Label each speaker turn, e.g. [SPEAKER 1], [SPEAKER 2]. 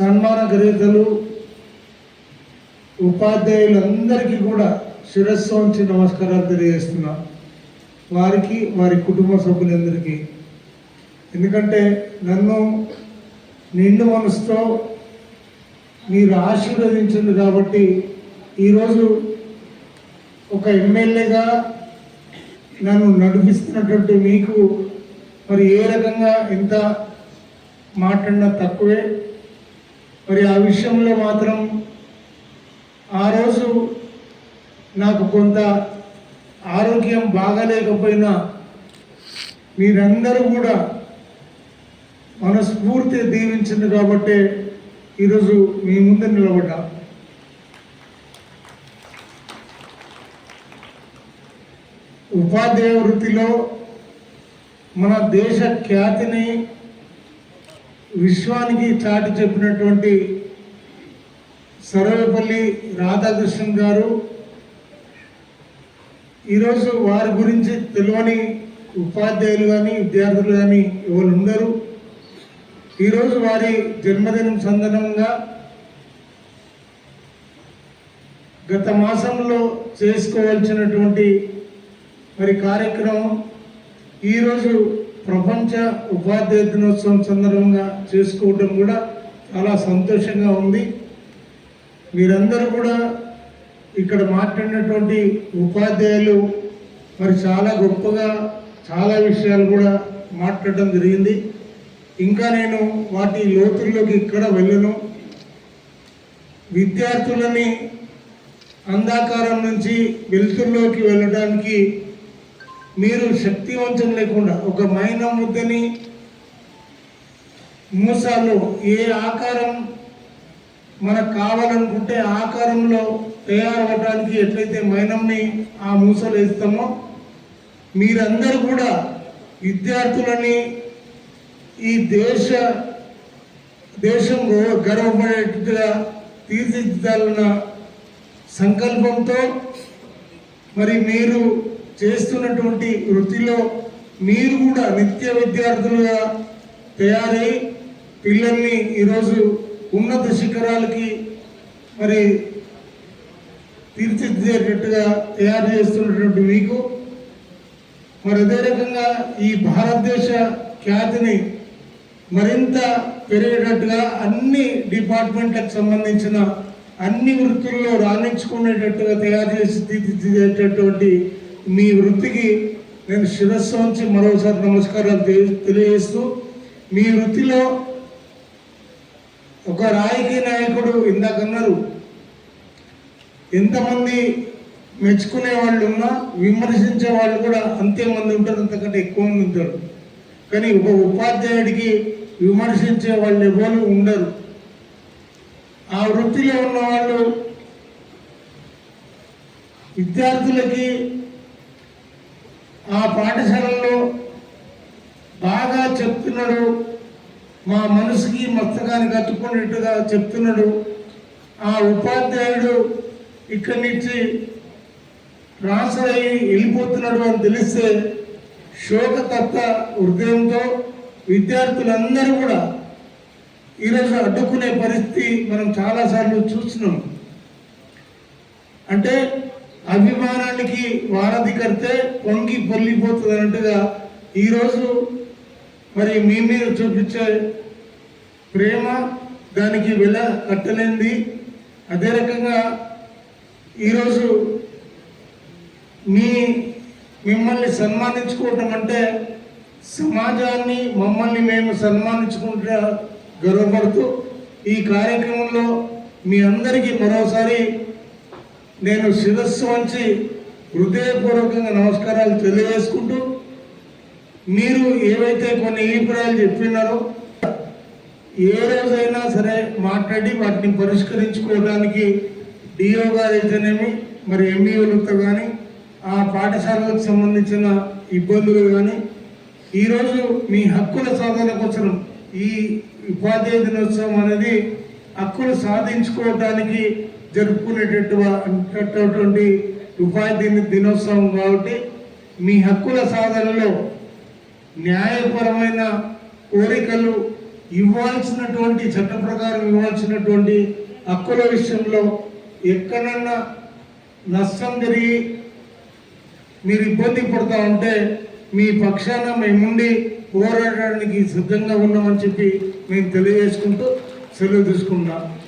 [SPEAKER 1] సన్మాన గ్రహీతలు ఉపాధ్యాయులందరికీ కూడా శిరస్సు ఉంచి నమస్కారాలు తెలియజేస్తున్నా. వారికి వారి కుటుంబ సభ్యులందరికీ. ఎందుకంటే నన్ను నిండు మనసుతో మీరు ఆశీర్వదించింది కాబట్టి ఈరోజు ఒక ఎమ్మెల్యేగా నన్ను నడిపిస్తున్నటువంటి మీకు మరి ఏ రకంగా ఎంత మాట్లాడినా తక్కువే. మరి ఆ విషయంలో మాత్రం ఆ రోజు నాకు కొంత ఆరోగ్యం బాగాలేకపోయినా మీరందరూ కూడా మనస్ఫూర్తి దీవించింది కాబట్టి ఈరోజు మీ ముందు నిలబడ్డా. ఉపాధ్యాయ వృత్తిలో మన దేశ ఖ్యాతిని విశ్వానికి చాటి చెప్పినటువంటి సర్వేపల్లి రాధాకృష్ణన్ గారు ఈరోజు వారి గురించి తెలియని ఉపాధ్యాయులు కానీ విద్యార్థులు కానీ ఎవరు ఉండరు. ఈరోజు వారి జన్మదినం సందర్భంగా గత మాసంలో చేసుకోవాల్సినటువంటి మరి కార్యక్రమం ఈరోజు ప్రపంచ ఉపాధ్యాయ దినోత్సవం సందర్భంగా చేసుకోవడం కూడా చాలా సంతోషంగా ఉంది. మీరందరూ కూడా ఇక్కడ మాట్లాడినటువంటి ఉపాధ్యాయులు మరి చాలా గొప్పగా చాలా విషయాలు కూడా మాట్లాడడం జరిగింది. ఇంకా నేను వాటి లోతుల్లోకి ఇక్కడ వెళ్ళను. విద్యార్థులని అంధాకారం నుంచి వెలుతుల్లోకి వెళ్ళడానికి మీరు శక్తివంతం లేకుండా ఒక మైన ముద్దని మూసాలో ఏ ఆకారం మనకు కావాలనుకుంటే ఆకారంలో తయారవడానికి ఎట్లయితే మైనంని ఆ మూసలు వేస్తామో మీరందరూ కూడా విద్యార్థులని ఈ దేశ దేశం గర్వపడేట్టుగా తీర్చిదిద్దాలన్న సంకల్పంతో మరి మీరు చేస్తున్నటువంటి వృత్తిలో మీరు కూడా నిత్య విద్యార్థులుగా తయారై పిల్లల్ని ఈరోజు ఉన్నత శిఖరాలకి మరి తీర్చిదిద్దేటట్టుగా తయారు చేస్తున్నటువంటి మీకు. మరి అదే రకంగా ఈ భారతదేశ ఖ్యాతిని మరింత పెరిగేటట్టుగా అన్ని డిపార్ట్మెంట్లకు సంబంధించిన అన్ని వృత్తుల్లో రాణించుకునేటట్టుగా తయారు చేసి తీర్చిదిద్దేటటువంటి మీ వృత్తికి నేను శిరస్సు నుంచి మరోసారి నమస్కారాలు తెలి- తెలియజేస్తూ మీ వృత్తిలో ఒక రాజకీయ నాయకుడు ఇందాకన్నారు ఎంతమంది మెచ్చుకునే వాళ్ళు ఉన్నా విమర్శించే వాళ్ళు కూడా అంతే మంది ఉంటారు అంతకంటే ఎక్కువ మంది ఉంటారు. కానీ ఒక ఉపాధ్యాయుడికి విమర్శించే వాళ్ళు ఎవరు ఉండరు. ఆ వృత్తిలో ఉన్న వాళ్ళు విద్యార్థులకి ఆ పాఠశాలలో బాగా చెప్తున్నాడు. మా మనసుకి మస్తకానికి కట్టుకునేట్టుగా చెప్తున్నాడు. ఆ ఉపాధ్యాయుడు ఇక్కడి నుంచి ట్రాన్స్ఫర్ అయ్యి వెళ్ళిపోతున్నాడు అని తెలిస్తే శోకతత్వ హృదయంతో విద్యార్థులందరూ కూడా ఈరోజు అడ్డుకునే పరిస్థితి మనం చాలాసార్లు చూస్తున్నాం. అంటే అభిమానానికి వారధి కడితే పొంగి పొల్లిపోతుంది అన్నట్టుగా ఈరోజు మరి మీ మీద చూపించే ప్రేమ దానికి వెల కట్టలేంది అదే రకంగా ఈరోజు మీ మిమ్మల్ని సన్మానించుకోవటం అంటే సమాజాన్ని మమ్మల్ని మేము సన్మానించుకుంటా గర్వపడుతూ ఈ కార్యక్రమంలో మీ అందరికీ మరోసారి నేను శిరస్సు వంచి హృదయపూర్వకంగా నమస్కారాలు తెలియజేసుకుంటూ మీరు ఏవైతే కొన్ని అభిప్రాయాలు చెప్పినారో ఏ రోజైనా సరే మాట్లాడి వాటిని పరిష్కరించుకోవడానికి డిఓ గారు అయితేనేమి మరి ఎంఈఓలతో కానీ ఆ పాఠశాలకు సంబంధించిన ఇబ్బందులు కానీ ఈరోజు మీ హక్కుల సాధన కోసం ఈ ఉపాధ్యాయ దినోత్సవం అనేది హక్కులు సాధించుకోవడానికి జరుపుకునేటటువంటి ఉపాధి దినోత్సవం కాబట్టి మీ హక్కుల సాధనలో న్యాయపరమైన కోరికలు ఇవ్వాల్సినటువంటి చట్ట ప్రకారం ఇవ్వాల్సినటువంటి హక్కుల విషయంలో ఎక్కడన్నా నష్టం జరిగి మీరు ఇబ్బంది పడతా ఉంటే మీ పక్షాన మేముండి పోరాడడానికి సిద్ధంగా ఉన్నామని చెప్పి మేము తెలియజేసుకుంటూ సెలవు తీసుకుంటాం